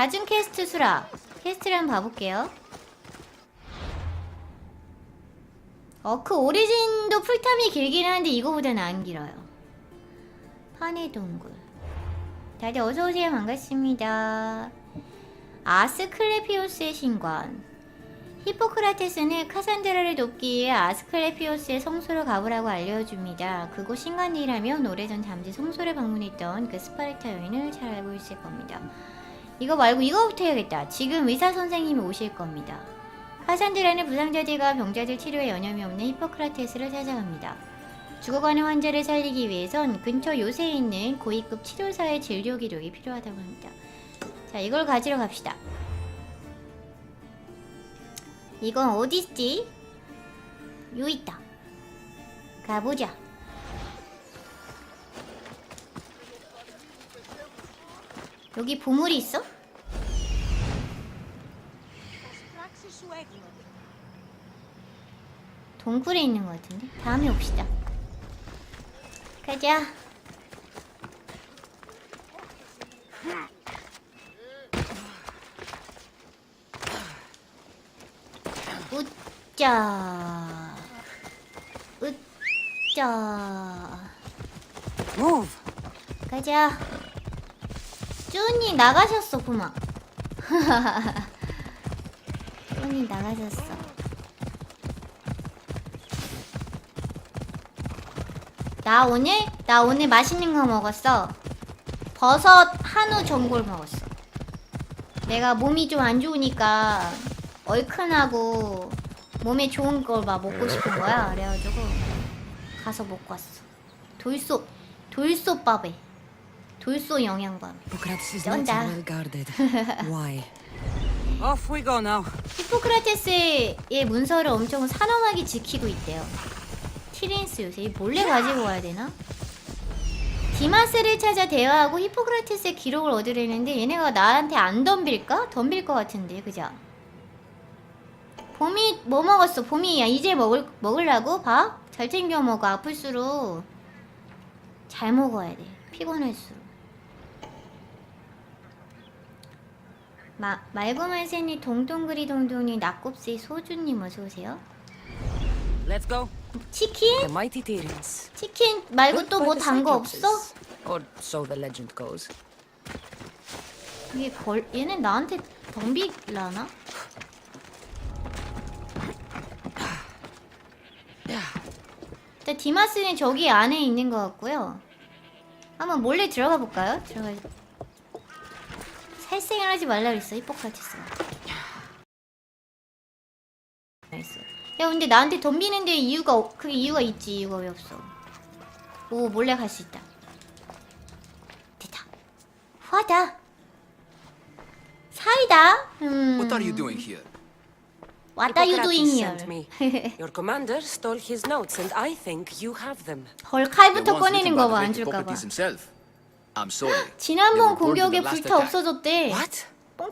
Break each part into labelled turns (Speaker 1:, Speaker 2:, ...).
Speaker 1: 잦은 퀘스트 수락. 퀘스트를 한번 봐볼게요. 어크 오리진도 풀탐이 길긴 한데 이거보다는 안 길어요. 판의 동굴. 다들 어서오세요. 반갑습니다. 아스클레피오스의 신관. 히포크라테스는 카산드라를 돕기 위해 아스클레피오스의 성소를 가보라고 알려줍니다. 그곳 신관이라면 오래전 잠시 성소를 방문했던 그 스파르타 여인을 잘 알고 있을 겁니다. 이거 말고 이거부터 해야겠다. 지금 의사 선생님이 오실 겁니다. 카산드라는 부상자들과 병자들 치료에 여념이 없는 히포크라테스를 찾아갑니다. 죽어가는 환자를 살리기 위해선 근처 요새에 있는 고위급 치료사의 진료 기록이 필요하다고 합니다. 자, 이걸 가지러 갑시다. 이건 어딨지? 요 있다. 가보자. 여기 보물이 있어? 동굴에 있는 것 같은데? 다음에 옵시다. 가자. 웃자. 웃자.
Speaker 2: Move!
Speaker 1: 가자. 쭈니 나가셨어, 부마. 쭈니 나가셨어. 나 오늘 나 오늘 맛있는 거 먹었어. 버섯 한우 전골 먹었어. 내가 몸이 좀 안 좋으니까 얼큰하고 몸에 좋은 걸 막 먹고 싶은 거야. 그래가지고 가서 먹고 왔어. 돌솥 돌솥밥에 돌솥 영양밥.
Speaker 2: Why? Off we go now.
Speaker 1: 히포크라테스의 문서를 엄청 산엄하게 지키고 있대요. 티렌스 요새 몰래 가지고 와야 되나? 디마스를 찾아 대화하고 히포크라테스의 기록을 얻으려는데 얘네가 나한테 안 덤빌까? 덤빌 것 같은데 그죠? 봄이 뭐 먹었어? 봄이야 이제 먹을 먹으려고 밥? 잘 챙겨 먹어 아플수록 잘 먹어야 돼 피곤할수록 마, 말고말새니 동동그리 동동이 낙곱새 소주님 어서 오세요
Speaker 2: Let's go.
Speaker 1: 치킨?
Speaker 2: The mighty Tyrants.
Speaker 1: 치킨 말고 또 뭐 단 거 없어?
Speaker 2: Or so the legend goes.
Speaker 1: 이게 걸 얘네 나한테 덤비라나? 일단 디마스는 저기 안에 있는 것 같고요. 한번 몰래 들어가 볼까요? 들어가. 살생을 하지 말라 그랬어 히포크라테스가. 알았어. 야 근데 나한테 덤비는데 이유가 없- 그게 이유가 있지 이유가 왜 없어? 오 몰래 갈 수 있다. 됐다. 후하다. 사이다. 음.
Speaker 3: What are you doing here?
Speaker 1: What are you doing
Speaker 2: Hippocrates
Speaker 1: here?
Speaker 2: sent me. Your commander stole his notes, and I think you have them.
Speaker 1: 헐
Speaker 3: The
Speaker 1: 칼부터
Speaker 3: ones
Speaker 1: 꺼내는
Speaker 3: written by
Speaker 1: 거
Speaker 3: the
Speaker 1: 봐안
Speaker 3: great
Speaker 1: 줄까 봐.
Speaker 3: Hippocrates himself. I'm sorry. They
Speaker 1: 지난번
Speaker 3: were burned in
Speaker 1: 공격에
Speaker 3: the last
Speaker 1: 불타
Speaker 3: attack.
Speaker 1: 없어졌대.
Speaker 2: What?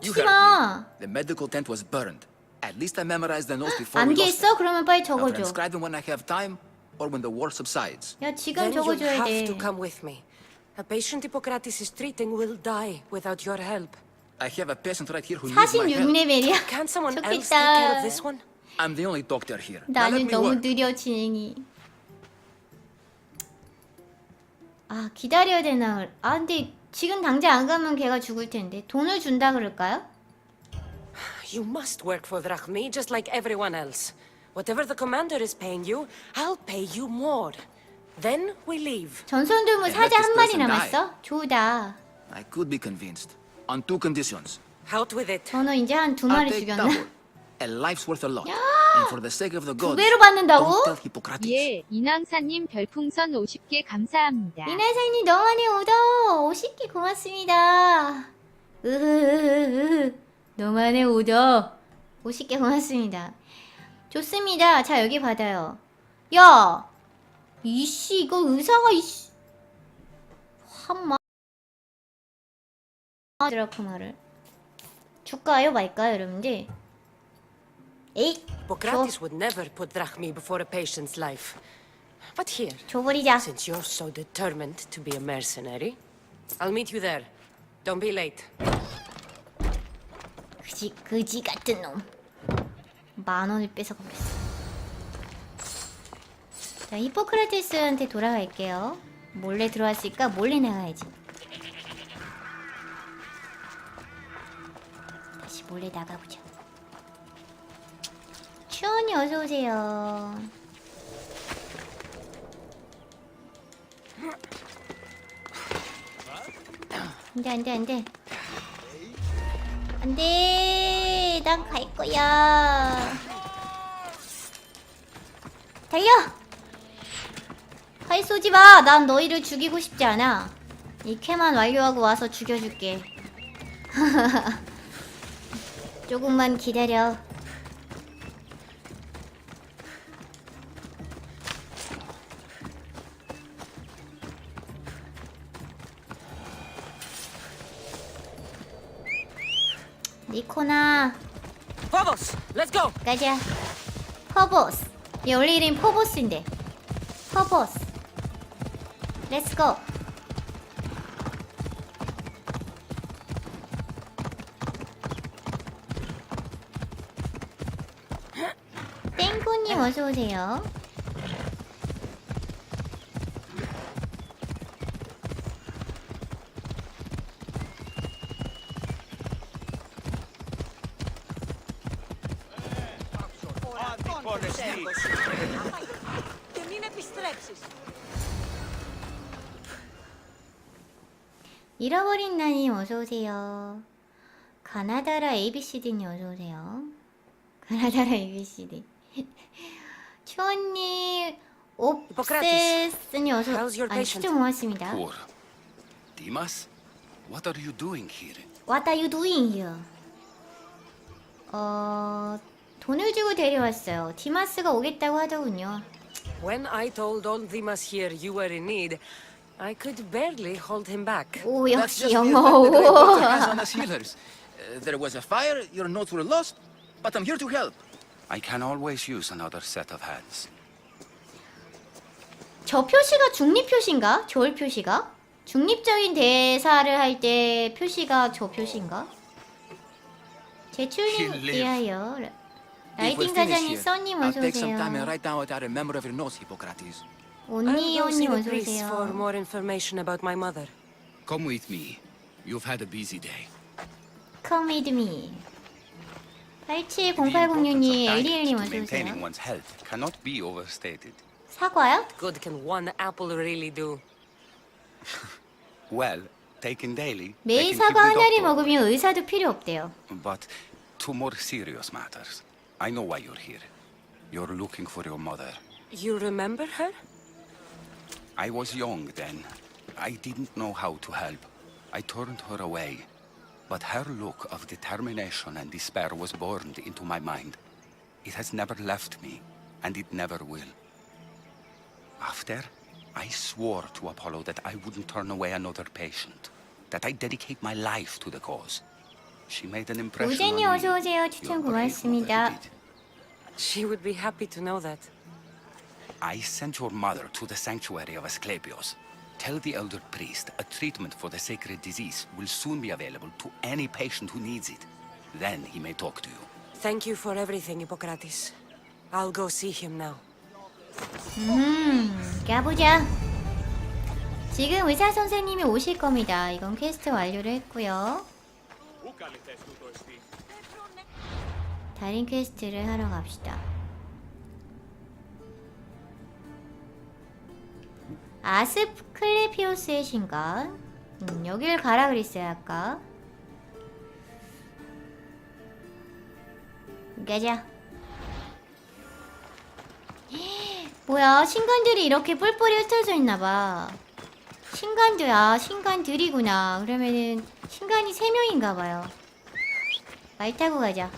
Speaker 3: You
Speaker 1: 뻥치지
Speaker 3: heard
Speaker 1: 마.
Speaker 3: me. The medical tent was burned. At least I memorized the notes before we lost
Speaker 1: 암기했어? 그러면 빨리
Speaker 3: them. I'll
Speaker 1: 적어줘.
Speaker 3: transcribe them when I have time or when the war subsides.
Speaker 1: 야 지금
Speaker 2: Then you
Speaker 1: 적어줘야
Speaker 2: have
Speaker 1: 돼.
Speaker 2: to come with me. A patient Hippocrates is treating will die without your help.
Speaker 3: I have a patient right here who needs my help.
Speaker 1: 46레벨이야.
Speaker 2: Can someone else take care of
Speaker 1: 좋겠다.
Speaker 2: this one?
Speaker 3: I'm the only doctor here. Now let
Speaker 1: 나는
Speaker 3: me
Speaker 1: 너무
Speaker 3: work.
Speaker 1: 느려 진행이. 아 기다려야 되나? 아 근데 지금 당장 안 가면 걔가 죽을 텐데 돈을 준다 그럴까요?
Speaker 2: You must work for Drachmi just like everyone else. Whatever the commander is paying you, I'll pay you more. Then we leave.
Speaker 3: And
Speaker 1: 사자 한 마리 남았어? 좋다.
Speaker 3: I could be convinced. On two conditions.
Speaker 2: Out with it.
Speaker 1: 저는 이제 한 두
Speaker 3: I'll
Speaker 1: 마리
Speaker 3: take
Speaker 1: 죽였나?
Speaker 3: double. A life's worth a lot. And for the sake of the
Speaker 1: 두
Speaker 3: gods,
Speaker 1: 배로 받는다고?
Speaker 3: don't tell Hippocrates.
Speaker 4: 예, 인왕사님 별풍선 50개 감사합니다.
Speaker 1: 이나상님 너만이 오더 50개 고맙습니다. 으흐흐흐 너만의 오더 50개 고맙습니다. 좋습니다. 자 여기 받아요. 야 이씨 이거 의사가 이씨 한마 드라크마를 줄까요 말까요 여러분들? 에이
Speaker 2: Hippocrates would never put Drachmi before a patient's life. But here,
Speaker 1: 줘버리자.
Speaker 2: since you're so determined to be a mercenary, I'll meet you there. Don't be late.
Speaker 1: 그지 그지 같은 놈. 만 원을 뺏어 가겠어. 자, 히포크라테스한테 돌아갈게요. 몰래 들어왔으니까 몰래 나가야지. 다시 몰래 나가보자. 추원이 어서 오세요. 안돼 안돼 안돼. 안돼 난 갈 거야. 달려! 활 쏘지 마 난 너희를 죽이고 싶지 않아. 이 캐만 완료하고 와서 죽여줄게. 조금만 기다려 니코나
Speaker 2: Phobos, let's go!
Speaker 1: 가자. 퍼보스. 얘 원래 이름 포보스인데. 퍼보스. 렛츠 고. 땡구님 어서 오세요. 잃어버린 나님 어서 오세요. 가나다라 ABCD님 어서 오세요. 가나다라 ABCD. 추원님 옵세스님 어서 아니? 추천 고맙습니다.
Speaker 3: Poor. Dimas? What are you doing here?
Speaker 1: What are you doing here? 어 돈을 주고 데려왔어요. 디마스가 오겠다고 하더군요.
Speaker 2: When I told old Dimas here you were in need, I could barely hold him back.
Speaker 1: 오
Speaker 3: That's
Speaker 1: 역시
Speaker 3: just
Speaker 1: 영어.
Speaker 3: because the great doctor has on us healers. Uh, there was a fire, your notes were lost, but I'm here to help.
Speaker 5: I can always use another set of hands.
Speaker 1: 저 표시가 중립 표시인가? 저울 표시가? 중립적인 대사를 할 때 표시가 저 표시인가? 제출님
Speaker 3: He
Speaker 1: 위하여
Speaker 3: If we're
Speaker 1: 라이딩
Speaker 3: finished
Speaker 1: 가장님
Speaker 3: here,
Speaker 1: 써님
Speaker 3: I'll
Speaker 1: 어서
Speaker 3: take some
Speaker 1: 오세요.
Speaker 3: time and write down what I remember of your notes, Hippocrates.
Speaker 2: I'll go see
Speaker 1: 온니온님
Speaker 2: the
Speaker 1: 어서
Speaker 2: priest for
Speaker 1: 오세요.
Speaker 2: more information about my mother.
Speaker 5: Come with me. You've had a busy day.
Speaker 1: Come with me.
Speaker 5: The importance of
Speaker 1: 870806님
Speaker 5: diet
Speaker 1: 엘리엘님
Speaker 5: to
Speaker 1: 어서
Speaker 5: maintaining
Speaker 1: 오세요.
Speaker 5: one's health cannot be overstated.
Speaker 1: 사과요?
Speaker 2: Good can one apple really do?
Speaker 5: Well, taken daily,
Speaker 1: 매일
Speaker 5: they can keep
Speaker 1: 사과
Speaker 5: the
Speaker 1: 하나를
Speaker 5: doctor.
Speaker 1: 먹으면 의사도 필요 없대요.
Speaker 5: But to more serious matters. I know why you're here. You're looking for your mother.
Speaker 2: You remember her?
Speaker 5: I was young then. I didn't know how to help. I turned her away. But her look of determination and despair was burned into my mind. It has never left me, and it never will. After, I swore to Apollo that I wouldn't turn away another patient, that I'd dedicate my life to the cause. She made an impression
Speaker 1: 우재님
Speaker 5: on
Speaker 1: 어서
Speaker 5: me.
Speaker 1: 오세요. 추천
Speaker 5: Your brave
Speaker 1: 고맙습니다.
Speaker 5: mother did.
Speaker 2: She would be happy to know that.
Speaker 5: I sent your mother to the sanctuary of Asclepios. Tell the elder priest a treatment for the sacred disease will soon be available to any patient who needs it. Then he may talk to you.
Speaker 2: Thank you for everything, Hippocrates. I'll go see him now.
Speaker 1: 음, 가보자. 지금 의사 선생님이 오실 겁니다. 이건 퀘스트 완료를 했고요. 다른 퀘스트를 하러 갑시다. 아스클레피오스의 신간. 음, 여길 가라 그랬어요 아까. 가자. 뭐야 신간들이 이렇게 뿔뿔이 흩어져 있나봐 신간들 아 신간들이구나 그러면은 신간이 세명인가봐요 말 타고 가자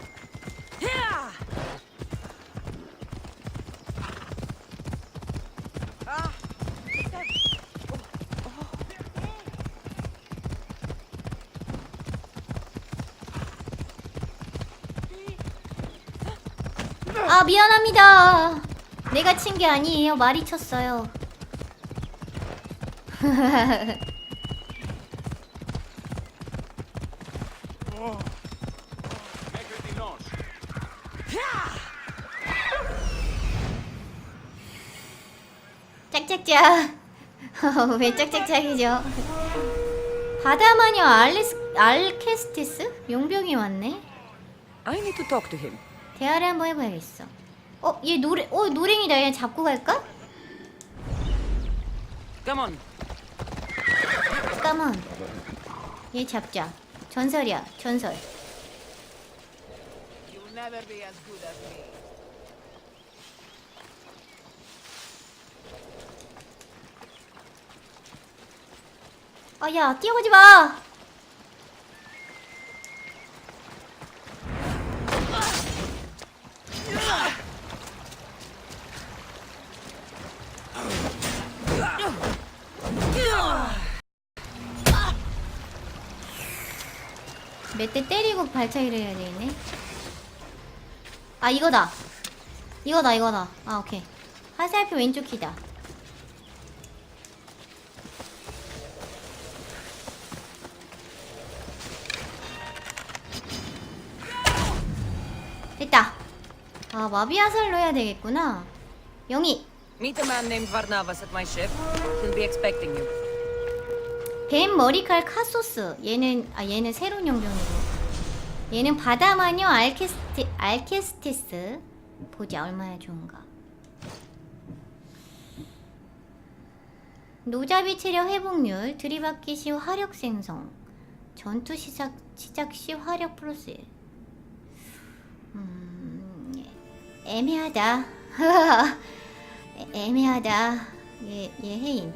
Speaker 1: 미안합니다. 내가 친 게 아니에요. 말이 쳤어요. 짝짝짝. 왜 짝짝짝이죠? 바다마녀 알리스, 알케스티스? 용병이 왔네.
Speaker 2: I need to talk to him.
Speaker 1: 대화를 한번 해봐야겠어. 어, 얘 노래, 어 노랭이다. 얘 잡고 갈까?
Speaker 2: Come on.
Speaker 1: 까만. 얘 잡자. 전설이야, 전설. 아, 야, 뛰어가지 마! 몇대 때리고 발차기를 해야 되겠네. 아, 이거다. 이거다, 이거다. 아, 오케이. 화살표 왼쪽 키다. 됐다. 아, 마비아설로 해야 되겠구나. 영희,
Speaker 2: Meet a man named Varnavas at my ship. He'll be expecting you.
Speaker 1: 뱀 머리칼 카소스. 얘는 아 얘는 새로운 용병이고. 얘는 바다마녀 알케스티 알케스티스. 보자 얼마나 좋은가. 노자비 체력 회복률, 들이받기 시 화력 생성, 전투 시작 시작 시 화력 플러스 1. 음, 애매하다. 애- 애매하다. 얘, 얘 해임.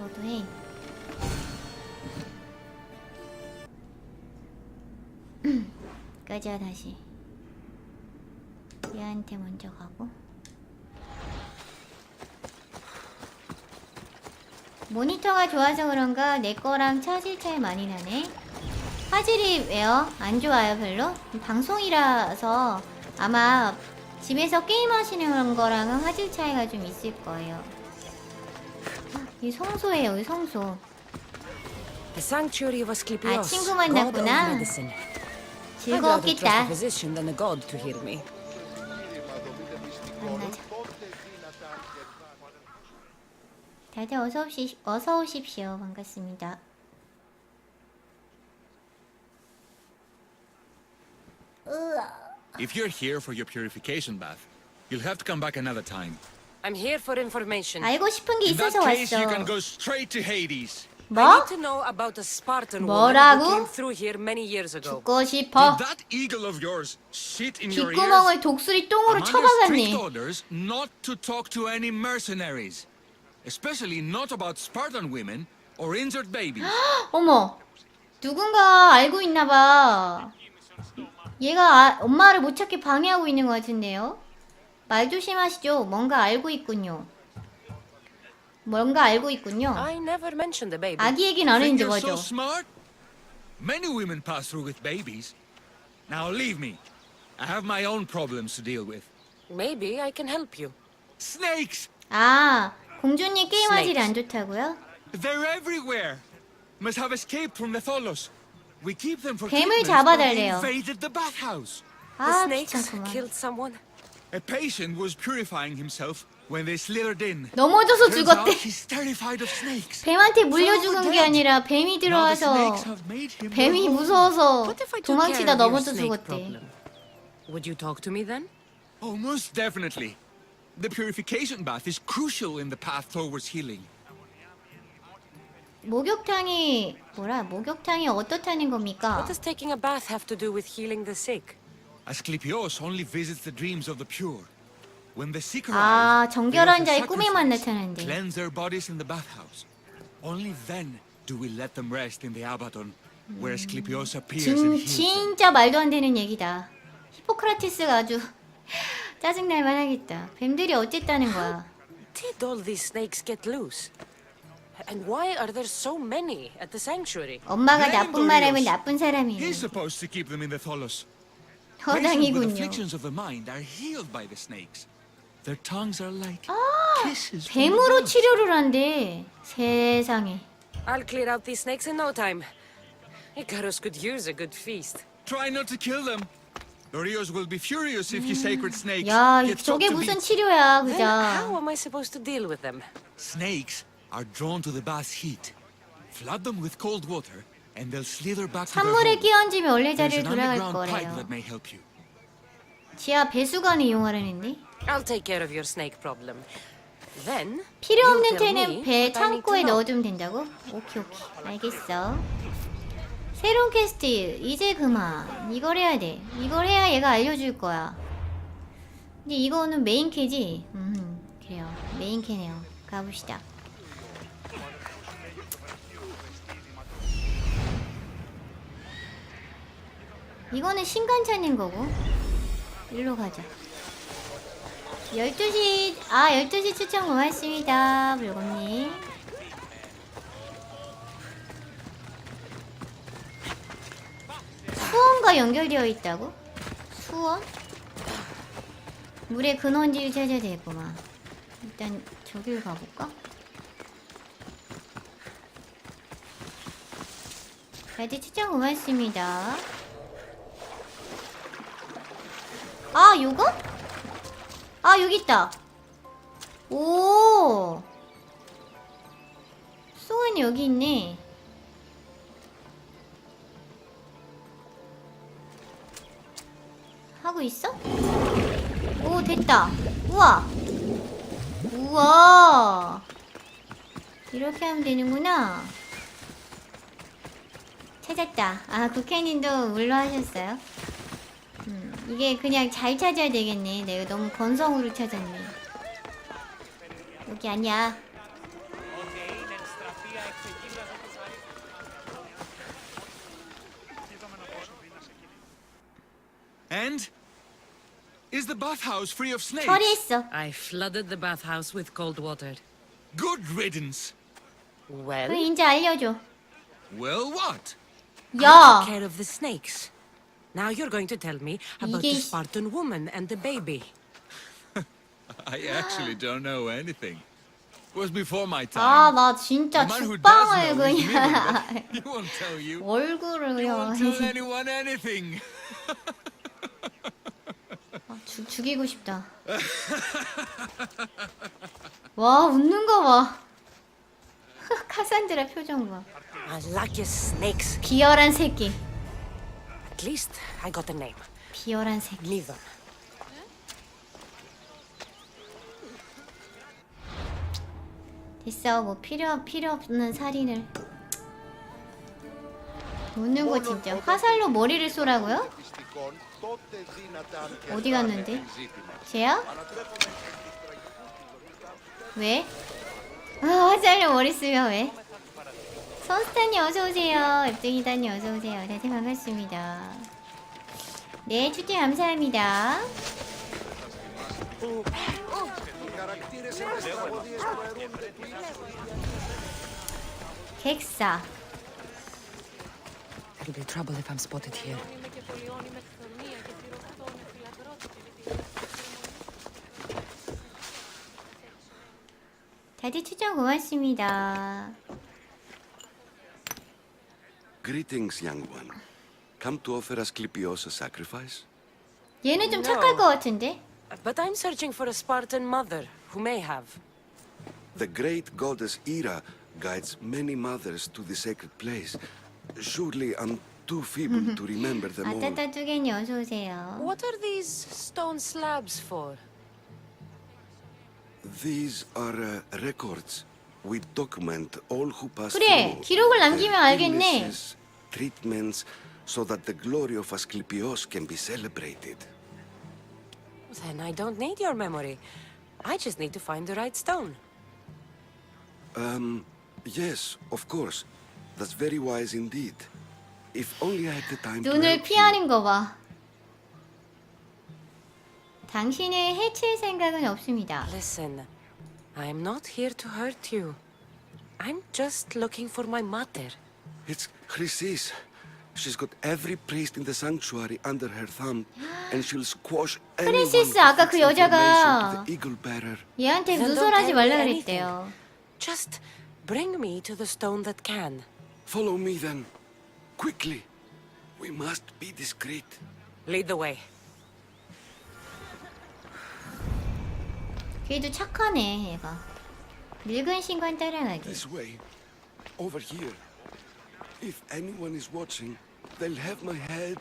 Speaker 1: 너도 해. 가자 다시. 얘한테 먼저 가고. 모니터가 좋아서 그런가 내 거랑 차질 차이 많이 나네. 화질이 왜요? 안 좋아요 별로? 방송이라서 아마 집에서 게임하시는 거랑은 화질 차이가 좀 있을 거예요. 이 성소예요, 이 성소.
Speaker 2: The sanctuary of Asclepios.
Speaker 1: 아, 친구
Speaker 2: god
Speaker 1: 만났구나.
Speaker 2: of medicine. I'd rather trust a
Speaker 1: 즐거웠겠다.
Speaker 2: physician than a god to heal me.
Speaker 1: 만나자. 다들 어서 오시 어서 오십시오. 반갑습니다.
Speaker 6: If you're here for your purification bath, you'll have to come back another time.
Speaker 2: I'm here for information.
Speaker 1: 알고 싶은 게
Speaker 6: In that
Speaker 1: 있어서
Speaker 6: case, you can
Speaker 1: 왔어.
Speaker 6: go straight to Hades.
Speaker 2: I
Speaker 1: 뭐?
Speaker 2: need to know about a Spartan woman who
Speaker 1: 뭐라고?
Speaker 2: came through here many years ago.
Speaker 1: 죽고 싶어.
Speaker 6: Did that eagle of yours shit in your ears?
Speaker 1: 귓구멍을 독수리 똥으로
Speaker 6: I'm under strict
Speaker 1: 쳐박았네.
Speaker 6: orders not to talk to any mercenaries, especially not about Spartan women or injured babies.
Speaker 1: 어머, 누군가 알고 있나 봐. 얘가 아- 엄마를 못 찾게 방해하고 있는 것 같은데요. 말 조심하시죠. 뭔가 알고 있군요. 뭔가 알고 있군요.
Speaker 2: I never mentioned the baby.
Speaker 1: 아기 얘기는 안
Speaker 6: Think
Speaker 1: 했는데
Speaker 6: you're so
Speaker 1: 맞아.
Speaker 6: smart? Many women pass through with babies. Now leave me. I have my own problems to deal with.
Speaker 2: Maybe I can help you.
Speaker 6: Snakes!
Speaker 1: 아, 공주님 게임 화질이 안 좋다고요?
Speaker 6: They're everywhere. Must have escaped from the Tholos. We keep them for
Speaker 1: 뱀을
Speaker 6: treatments, but they
Speaker 1: 잡아달래요.
Speaker 6: invaded the bathhouse.
Speaker 2: The
Speaker 1: 아,
Speaker 2: snakes
Speaker 1: 귀찮구만.
Speaker 2: killed someone.
Speaker 6: A patient was purifying himself when they slithered in.
Speaker 1: 넘어져서
Speaker 6: Turns out
Speaker 1: 죽었대.
Speaker 6: he's terrified of snakes.
Speaker 1: 뱀한테 물려 죽은 게 아니라 뱀이
Speaker 6: Now the
Speaker 1: 들어와서
Speaker 6: snakes have made him
Speaker 1: 뱀이
Speaker 6: their home.
Speaker 1: 무서워서
Speaker 2: What if I took care
Speaker 1: 도망치다
Speaker 2: of your
Speaker 1: 넘어져
Speaker 2: snake
Speaker 1: 죽었대.
Speaker 2: problem? Would you talk to me then?
Speaker 6: Oh, most definitely. The purification bath is crucial in the path towards healing.
Speaker 1: 목욕탕이 뭐라? 목욕탕이 어떻다는 겁니까?
Speaker 2: What does taking a bath have to do with healing the sick?
Speaker 6: Asclepios only visits the dreams of the pure. When the sick
Speaker 1: 아,
Speaker 6: arrive,
Speaker 1: 정결한
Speaker 6: they
Speaker 1: 자의
Speaker 6: offer
Speaker 1: 꿈에만
Speaker 6: sacrifice,
Speaker 1: 나타난대.
Speaker 6: cleanse their bodies in the bathhouse. Only then do we let them rest in the Abaddon, where Asclepios appears
Speaker 1: 진,
Speaker 6: and heals them.
Speaker 1: 진짜 말도 안 되는 얘기다. 히포크라테스가 아주 짜증날만 하겠다. 뱀들이 어쨌다는 거야?
Speaker 2: Did all these snakes get loose? And why are there so many at the sanctuary?
Speaker 1: 엄마가
Speaker 6: Blame
Speaker 1: 나쁜 말 하면
Speaker 6: Dorios.
Speaker 1: 나쁜 사람이네.
Speaker 6: He's supposed to keep them in the Tholos. Patients with
Speaker 1: 허당이군요.
Speaker 6: afflictions of the mind are healed by the snakes. Their tongues are like kisses from the
Speaker 1: 뱀으로
Speaker 6: gods.
Speaker 1: 치료를 한대. 세상에.
Speaker 2: I'll clear out these snakes in no time. Icarus could use a good feast.
Speaker 6: Try not to kill them. The Rios will be furious if you sacred snakes
Speaker 1: 야, 이-
Speaker 6: get chopped
Speaker 1: 저게
Speaker 6: to
Speaker 1: 무슨
Speaker 6: bits.
Speaker 1: 치료야,
Speaker 2: Then how
Speaker 1: 그자.
Speaker 2: am I supposed to deal with them?
Speaker 6: Snakes are drawn to the bath's heat. Flood them with cold water, and they'll slither back to their
Speaker 1: 찬물에
Speaker 6: hole.
Speaker 1: 끼얹으면 원래 자리를 돌아갈
Speaker 6: underground pipe
Speaker 1: 거래요.
Speaker 6: that may help you.
Speaker 1: 지하 배수관을 이용하라는데?
Speaker 2: I'll take care of your snake problem. Then
Speaker 1: 필요 없는 테는 배 창고에. 넣어두면 된다고? 오케이 오케이 알겠어 새로운 퀘스트 이제 그만 이걸 해야 돼 이걸 해야 얘가 알려줄 거야 근데 이거는 메인 캐지? 음 그래요 메인 캐네요 가봅시다 이거는 신간 찾는 거고 일로 가자 12시, 아, 12시 추천 고맙습니다, 물건님. 수원과 연결되어 있다고? 수원? 물의 근원지를 찾아야 되겠구만. 일단 저길 가볼까? 다들 추천 고맙습니다. 아, 요거? 아 여기 있다. 오. 소원이 여기 있네. 하고 있어? 오 됐다. 우와. 우와. 이렇게 하면 되는구나. 찾았다. 아 국회님도 물로 하셨어요? 음, 이게 그냥 잘 찾아야 되겠네. 내가 너무 건성으로 찾았네. 여기 아니야.
Speaker 6: And is the bathhouse free of snakes?
Speaker 1: 처리했어.
Speaker 2: I flooded the bathhouse with cold water.
Speaker 6: Good riddance.
Speaker 1: 그
Speaker 2: Well,
Speaker 1: 이제 알려줘.
Speaker 6: Well, what?
Speaker 1: 야,
Speaker 2: care of the snakes. Now you're going to tell me about the
Speaker 1: 시-
Speaker 2: Spartan woman and the baby.
Speaker 6: I actually don't know anything. It was before my time.
Speaker 1: 아나 진짜 죽방을 그냥
Speaker 6: he won't tell you. He
Speaker 1: 얼굴을요.
Speaker 6: won't tell anyone anything.
Speaker 1: 아, 죽 죽이고 싶다. 와 웃는 거 봐. 카산드라 표정 봐.
Speaker 2: Luckiest snakes.
Speaker 1: 비열한 새끼.
Speaker 2: At least I got a name.
Speaker 1: 비열한 새끼.
Speaker 2: Nidon.
Speaker 1: 됐어 뭐 필요 필요 없는 살인을. 웃는 거 진짜 화살로 머리를 쏘라고요? 어디 갔는데? 쟤야? 왜? 아, 화살로 머리 쓰면 왜? 선스타님 어서오세요. 앱등이다님 어서오세요. 다들 반갑습니다. 네, 추천 감사합니다. 객사.
Speaker 2: It'll be trouble if I'm spotted here.
Speaker 1: 다들 추천 고맙습니다.
Speaker 7: Greetings, young one. Come to offer Asclepios a sacrifice?
Speaker 1: 얘는 좀
Speaker 2: No.
Speaker 1: 착할 것 같은데?
Speaker 2: But I'm searching for a Spartan mother who may have.
Speaker 7: The great goddess Ira guides many mothers to the sacred place. Surely I'm too feeble to remember them all.
Speaker 1: 아따따 뚜겐이 어서 오세요.
Speaker 2: What are these stone slabs for?
Speaker 7: These are uh, records. We document all who pass
Speaker 1: 그래,
Speaker 7: through.
Speaker 1: 기록을
Speaker 7: their
Speaker 1: 남기면 알겠네.
Speaker 7: illnesses, treatments, so that the glory of Asclepios can be celebrated.
Speaker 2: Then I don't need your memory. I just need to find the right stone.
Speaker 7: Um, yes, of course. That's very wise indeed. If only I had the time to
Speaker 1: 눈을
Speaker 7: help you.
Speaker 1: 피하는 거 봐. 당신을 해칠 생각은 없습니다.
Speaker 2: Listen, I'm not here to hurt you. I'm just looking for my mother.
Speaker 7: It's Chrysis. She's got every priest in the sanctuary under her thumb, and she'll squash anyone who
Speaker 1: 크리시스
Speaker 7: to
Speaker 1: 여자가
Speaker 7: the eagle bearer.
Speaker 1: 얘한테 누설하지 말라 그랬대요.
Speaker 2: Just bring me to the stone that can.
Speaker 7: Follow me then, quickly. We must be discreet.
Speaker 2: Lead the way.
Speaker 1: 걔도 착하네 얘가. 늙은 신관 따라가기.
Speaker 7: This way, over here. If anyone is watching, they'll have my head.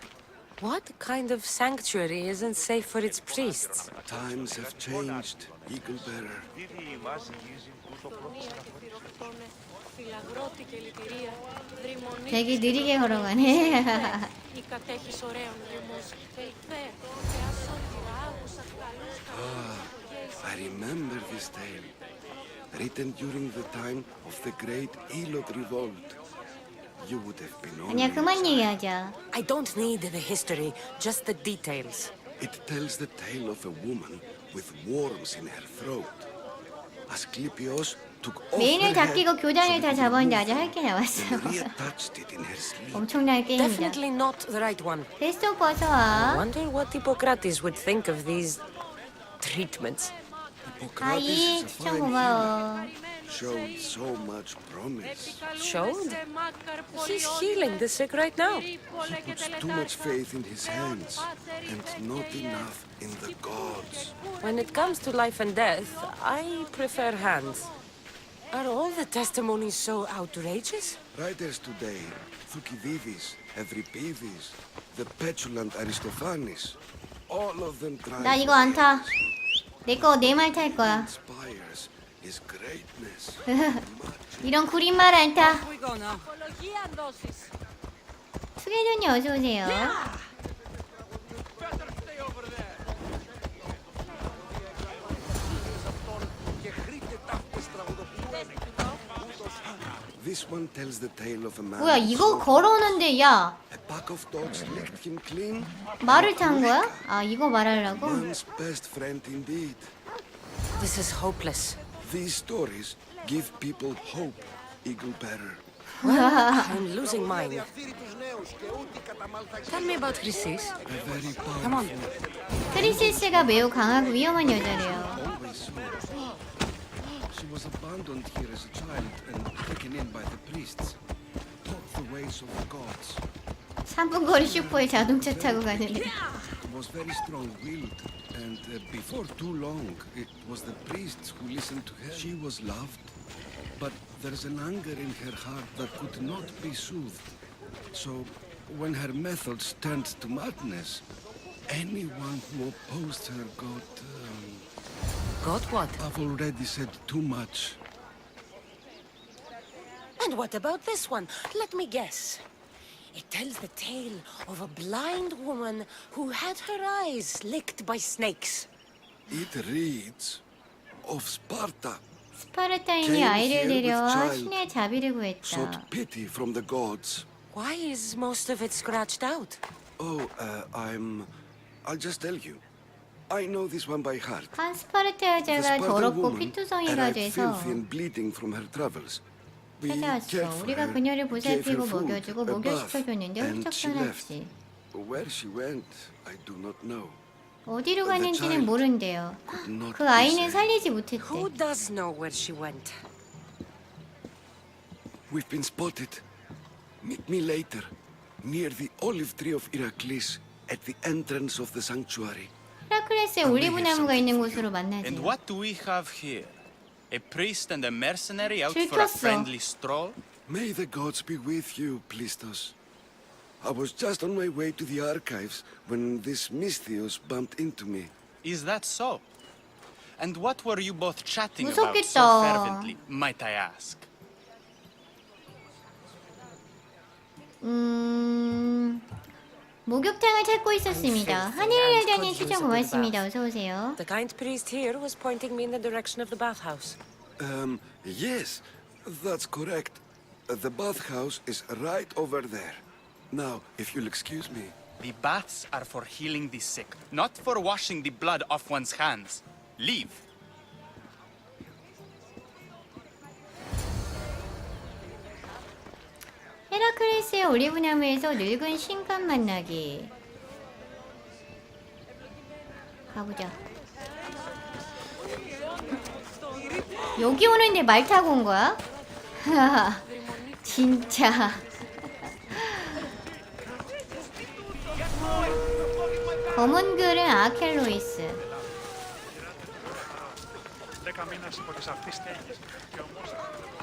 Speaker 2: What kind of sanctuary isn't safe for its priests?
Speaker 7: Times have changed, Eaglebearer.
Speaker 1: 되게 느리게 걸어가네.
Speaker 8: ah,
Speaker 7: I remember this tale, written during the time of the great Elot revolt. You would have been
Speaker 1: 아니야
Speaker 7: honored.
Speaker 1: 그만 얘기하자.
Speaker 2: I don't need the history, just the details.
Speaker 7: It tells the tale of a woman with worms in her throat. Asclepios took off
Speaker 1: 메인을
Speaker 7: her
Speaker 1: 다
Speaker 7: head
Speaker 1: 끼고 교단을
Speaker 7: so
Speaker 1: 다
Speaker 7: that it
Speaker 1: 잡았는데
Speaker 7: moved,
Speaker 1: 아직 할 게 남았어요.
Speaker 7: and reattached it in her sleep.
Speaker 1: 엄청난 게임이다.
Speaker 2: Definitely not the right one.
Speaker 1: 데스토
Speaker 2: I
Speaker 1: 벗어와.
Speaker 2: wonder what Hippocrates would think of these treatments.
Speaker 7: Hippocrates
Speaker 1: 아이
Speaker 7: is a
Speaker 1: 추천
Speaker 7: fine
Speaker 1: 고마워.
Speaker 7: hero. Showed so much promise.
Speaker 2: Showed? He's healing the sick right now.
Speaker 7: He puts too much faith in his hands and not enough in the gods.
Speaker 2: When it comes to life and death, I prefer hands. Are all the testimonies so outrageous?
Speaker 7: Writers today, Thucydides, Euripides, the petulant Aristophanes, all of them try
Speaker 1: 나 이거 안 타. 내거 내 말 탈 거야. 이런 구린 말 안 타.
Speaker 8: 어,
Speaker 1: 투게더님 어서 오세요.
Speaker 7: This one tells the tale of a man.
Speaker 1: 뭐야
Speaker 7: who
Speaker 1: 이거
Speaker 7: saw
Speaker 1: 걸어오는데 야
Speaker 7: A pack of dogs licked him clean.
Speaker 1: 말을 탄 거야? 아 이거 말하려고?
Speaker 7: Man's best friend indeed.
Speaker 2: This is hopeless.
Speaker 7: These stories give people hope, Eagle Bearer.
Speaker 2: I'm losing mine. Tell me about Chrysis.
Speaker 7: A very
Speaker 2: Come on.
Speaker 7: powerful,
Speaker 1: 크리시스가 매우 강하고 위험한 여자래요.
Speaker 7: always so. She was abandoned here as a child and taken in by the priests. Taught the ways of the gods.
Speaker 1: 3분 거리 슈퍼에 자동차 타고 가는데
Speaker 7: Was very strong-willed, and uh, before too long, it was the priests who listened to her. She was loved, but there's an anger in her heart that could not be soothed. So, when her methods turned to madness, anyone who opposed her got. Um,
Speaker 2: Got what?
Speaker 7: I've already said too much.
Speaker 2: And what about this one? Let me guess. It tells the tale of a blind woman who had her eyes licked by snakes.
Speaker 7: It reads of Sparta,
Speaker 1: 스파르타인이 아이를 데려와 신의 자비를 구했다.
Speaker 7: sought pity from the gods.
Speaker 2: Why is most of it scratched out?
Speaker 7: Oh, uh, I'm. I'll just tell you. I know this one by heart.
Speaker 1: 한 스파르타
Speaker 7: The
Speaker 1: 여자가
Speaker 7: Spartan
Speaker 1: 더럽고
Speaker 7: woman
Speaker 1: 피투성이가
Speaker 7: arrived
Speaker 1: 돼서
Speaker 7: filthy and bleeding from her travels. We cared
Speaker 1: 찾아왔어.
Speaker 7: for
Speaker 1: 우리가
Speaker 7: her,
Speaker 1: 그녀를
Speaker 7: gave her
Speaker 1: 보살피고
Speaker 7: food,
Speaker 1: 먹여주고
Speaker 7: a bath,
Speaker 1: 목욕시켜줬는데
Speaker 7: and
Speaker 1: 훌쩍
Speaker 7: she left.
Speaker 1: 떠났지.
Speaker 7: Where she went, I do not know.
Speaker 1: 어디로
Speaker 7: The
Speaker 1: 갔는지는
Speaker 7: child
Speaker 1: 모른대요.
Speaker 7: Could not
Speaker 1: 그
Speaker 7: be
Speaker 1: 아이는
Speaker 7: saved.
Speaker 1: 살리지 못했대.
Speaker 2: Who does know where she went?
Speaker 7: We've been spotted. Meet me later, near the olive tree of Heracles, at the entrance of the sanctuary.
Speaker 1: 헤라클레스에 올리브 나무가 있는 곳으로 만나지.
Speaker 9: And what do we have here? A priest and a mercenary out for a
Speaker 1: 들켰어.
Speaker 9: friendly stroll?
Speaker 7: May the gods be with you, Plistos. I was just on my way to the archives when this Misthios bumped into me.
Speaker 9: Is that so? And what were you both chatting about
Speaker 1: 무섭겠다.
Speaker 9: so fervently, might I ask?
Speaker 1: 음... 목욕탕을 찾고 있었습니다. 하늘을 열다니 추천 고맙습니다. 어서 오세요.
Speaker 2: The kind priest here was pointing me in the direction of the bathhouse.
Speaker 7: Um, yes, that's correct. Uh, The bathhouse is right over there. Now, if you'll excuse me.
Speaker 9: The baths are for healing the sick, not for washing the blood off one's hands. Leave.
Speaker 1: 헤라클레스의 올리브 나무에서 늙은 신간 만나기. 가보자. 여기 오는데 말 타고 온 거야? 진짜. 검은 글은 아켈로이스.
Speaker 10: 10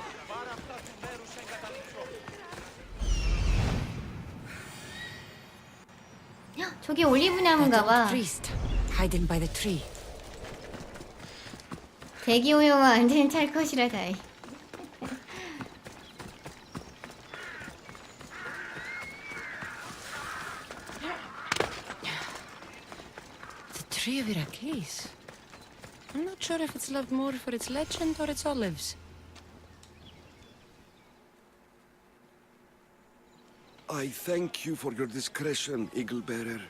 Speaker 1: 헉, 저기 올리브
Speaker 2: That
Speaker 1: 나무인가
Speaker 2: old
Speaker 1: 봐.
Speaker 2: priest, hiding by the tree.
Speaker 1: 대기 오염은 완전 찰 것이라 다행.
Speaker 2: The tree of Irakis. I'm not sure if it's loved more for its legend or its olives.
Speaker 7: I thank you for your discretion, Eagle Bearer.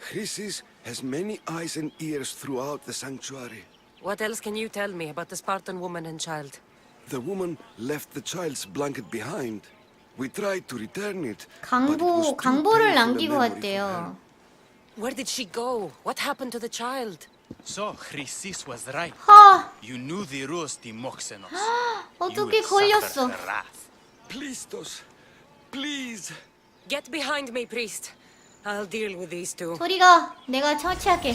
Speaker 7: Chrysis has many eyes and ears throughout the sanctuary.
Speaker 2: What else can you tell me about the Spartan woman and child?
Speaker 7: The woman left the child's blanket behind. We tried to return it, but it
Speaker 1: 강보
Speaker 7: was too
Speaker 1: 강보를
Speaker 7: painful a
Speaker 1: 남기고
Speaker 7: memory for
Speaker 1: 왔대요.
Speaker 7: her.
Speaker 2: Where did she go? What happened to the child?
Speaker 9: So, Chrysis was right.
Speaker 1: 하
Speaker 9: You knew the rules, Timoxenos.
Speaker 1: 어떻게 걸렸어?
Speaker 7: Plistos, please.
Speaker 2: Get behind me, priest. I'll deal with these two.
Speaker 1: 소리가 내가 처치할게.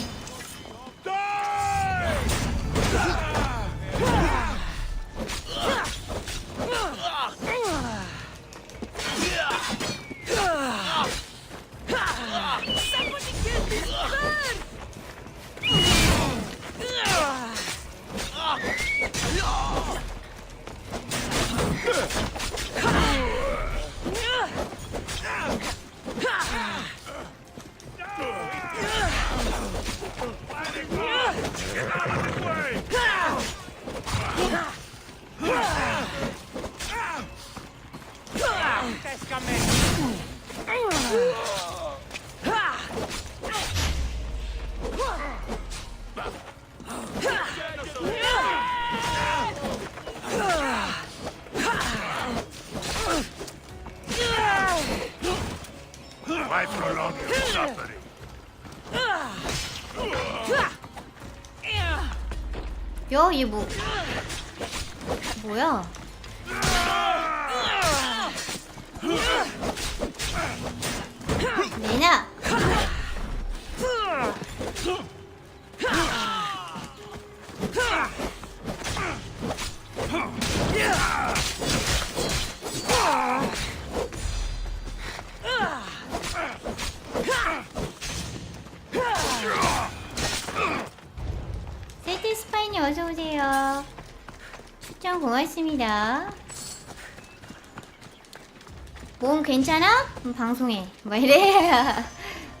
Speaker 1: 야, 얘 뭐? 뭐야? 내놔. 세트 스파이님 어서 오세요. 추천 고맙습니다. 몸 괜찮아? 그럼 방송해. 막 이래.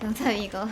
Speaker 1: 영상 이거.